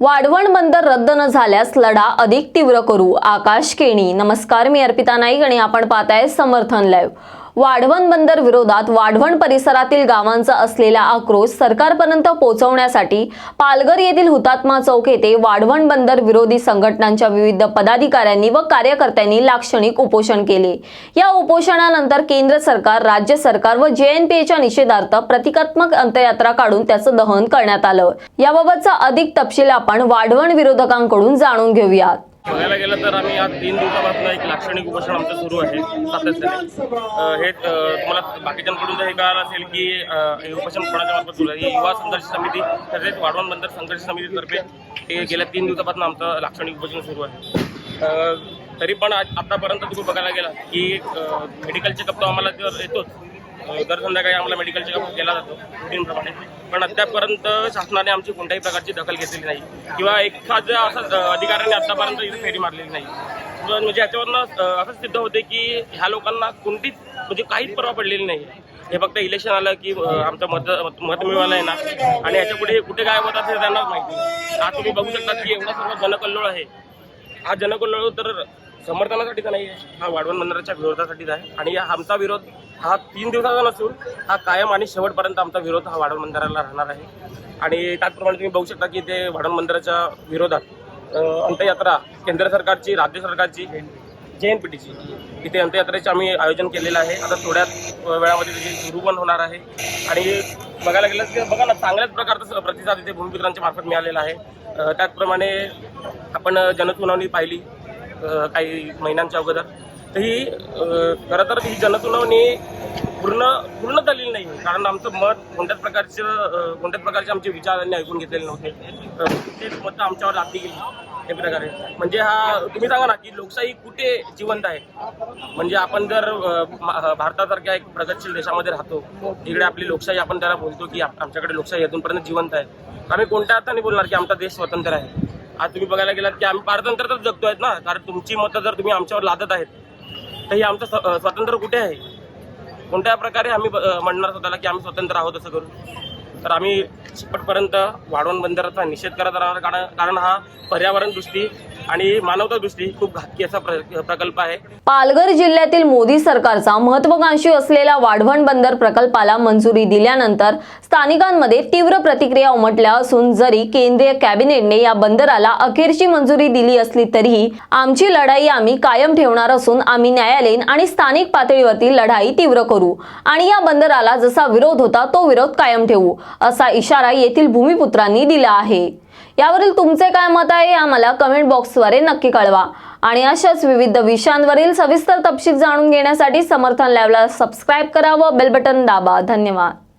वाढवण बंदर रद्द न झाल्यास लढा अधिक तीव्र करू. आकाश केणी नमस्कार मी अर्पिता नाईक आणि आपण पाहताय समर्थन लाईव्ह वाढवण बंदर विरोधात वाढवण परिसरातील गावांचा असलेला आक्रोश सरकारपर्यंत पोहोचवण्यासाठी पालघर येथील हुतात्मा चौक येथे वाढवण बंदर विरोधी संघटनांच्या विविध पदाधिकाऱ्यांनी व कार्यकर्त्यांनी लाक्षणिक उपोषण केले. या उपोषणानंतर केंद्र सरकार राज्य सरकार व जेएनपीएच्या निषेधार्थ प्रतिकात्मक अंत्ययात्रा काढून त्याचं दहन करण्यात आलं. याबाबतचा अधिक तपशील आपण वाढवण विरोधकांकडून जाणून घेऊयात. बघायला गेलं तर आम्ही आज तीन दिवसापासून एक लाक्षणिक उपोषण आमचं सुरू आहे. सातत्याने. हे तुम्हाला बाकीच्यांकडून जर हे कळालं असेल की हे उपोषण कोणाच्या मार्फत सुरू आहे. ही युवा संघर्ष समिती तसेच वाढवण बंदर संघर्ष समितीतर्फे हे गेल्या तीन दिवसापासून आमचं लाक्षणिक उपोषण सुरू आहे. तरी पण आज आतापर्यंत तुम्ही बघायला गेला की मेडिकलचे चेकअप आम्हाला जर येतोच दर संध्याकाळी आम्हाला मेडिकल चेकअप केला जातो रुटीनप्रमाणे पण अद्यापपर्यंत शासनाने आमची कोणत्याही प्रकारची दखल घेतलेली नाही. किंवा एखाद्या असा अधिकाऱ्याने आतापर्यंत इथे फेरी मारलेली नाही. म्हणजे याच्यावरनं असं सिद्ध होते की ह्या लोकांना कोणतीच म्हणजे काहीच परवा पडलेली नाही. हे फक्त इलेक्शन आलं की आमचं मत मत मिळवायला आहे ना आणि याच्यापुढे कुठे काय होतात हे त्यांनाच माहिती. आज तुम्ही बघू शकता की एवढा सर्व जनकल्लोळ आहे. हा जनकल्लोळ तर समर्थनासाठीच नाही आहे. हा वाढवण बंदराच्या विरोधासाठीच आहे. आणि या आमचा विरोध हा तीन दिवसाचा नसून हा कायम आणि शेवटपर्यंत आमचा विरोध हा वाढवण बंदराला राहणार आहे. आणि त्याचप्रमाणे तुम्ही बघू शकता की ते वाढवण बंदराच्या विरोधात अंत्ययात्रा केंद्र सरकारची राज्य सरकारची जे एन पी टीची इथे अंत्ययात्रेचे आम्ही आयोजन केलेलं आहे. आता थोड्याच वेळामध्ये त्याची सुरू पण होणार आहे. आणि बघायला गेलं की बघा ना चांगल्याच प्रकारचा प्रतिसाद इथे भूमिपुत्रांच्या मार्फत मिळालेला आहे. त्याचप्रमाणे आपण जनसुनावणी पाहिली. काही महिन्यांच्या अगोदर. तर ही खरं तर ही जनसुनावणी पूर्ण पूर्ण झालेली नाही कारण आमचं मत कोणत्याच प्रकारचं कोणत्याच प्रकारचे आमचे विचार त्यांनी ऐकून घेतलेले नव्हते. तेच मत मतं आमच्यावर लादली गेली हे प्रकारे. म्हणजे हा तुम्ही सांगा ना की लोकशाही कुठे जिवंत आहे? म्हणजे आपण जर भारतासारख्या एक प्रगतशील देशामध्ये राहतो तिकडे आपली लोकशाही आपण त्याला बोलतो की आमच्याकडे लोकशाही अजूनपर्यंत जिवंत आहे. आम्ही कोणत्या अर्थाने बोलणार की आमचा देश स्वतंत्र आहे? आज तुम्ही बघायला गेलात की आम्ही पारतंत्र्यातच जगतोय ना कारण तुमची मतं जर तुम्ही आमच्यावर लादत आहेत तर हे आमचं स्व- स्वातंत्र्य कुठे आहे? कोणत्या प्रकारे आम्ही म्हणणार स्वतःला की आम्ही स्वतंत्र आहोत असं करून? तर आम्ही शेपटपर्यंत वाढवण बंदराचा निषेध करत राहणार कारण कारण हा पर्यावरण दृष्टी आणि मानवता दृष्टी खूप घातकी असा प्रकल्प आहे. पालघर जिल्ह्यातील मोदी सरकारचा महत्वाकांक्षी असलेला वाढवण बंदर प्रकल्पाला मंजुरी दिल्यानंतर स्थानिकांमध्ये तीव्र प्रतिक्रिया उमटल्या असून जरी केंद्रीय कॅबिनेटने या बंदराला अखेरची मंजुरी दिली असली तरीही आमची लढाई आम्ही कायम ठेवणार असून आम्ही न्यायालयीन आणि स्थानिक पातळीवरती लढाई तीव्र करू आणि या बंदराला जसा विरोध होता तो विरोध कायम ठेवू असा इशारा येथील भूमिपुत्रांनी दिला आहे. यावरील तुमचे काय मत आहे आम्हाला कमेंट बॉक्सद्वारे नक्की कळवा. आणि अशाच विविध विषयांवरील सविस्तर तपशील जाणून घेण्यासाठी समर्थन लॅबला सबस्क्राईब करा व बेल बटन दाबा. धन्यवाद.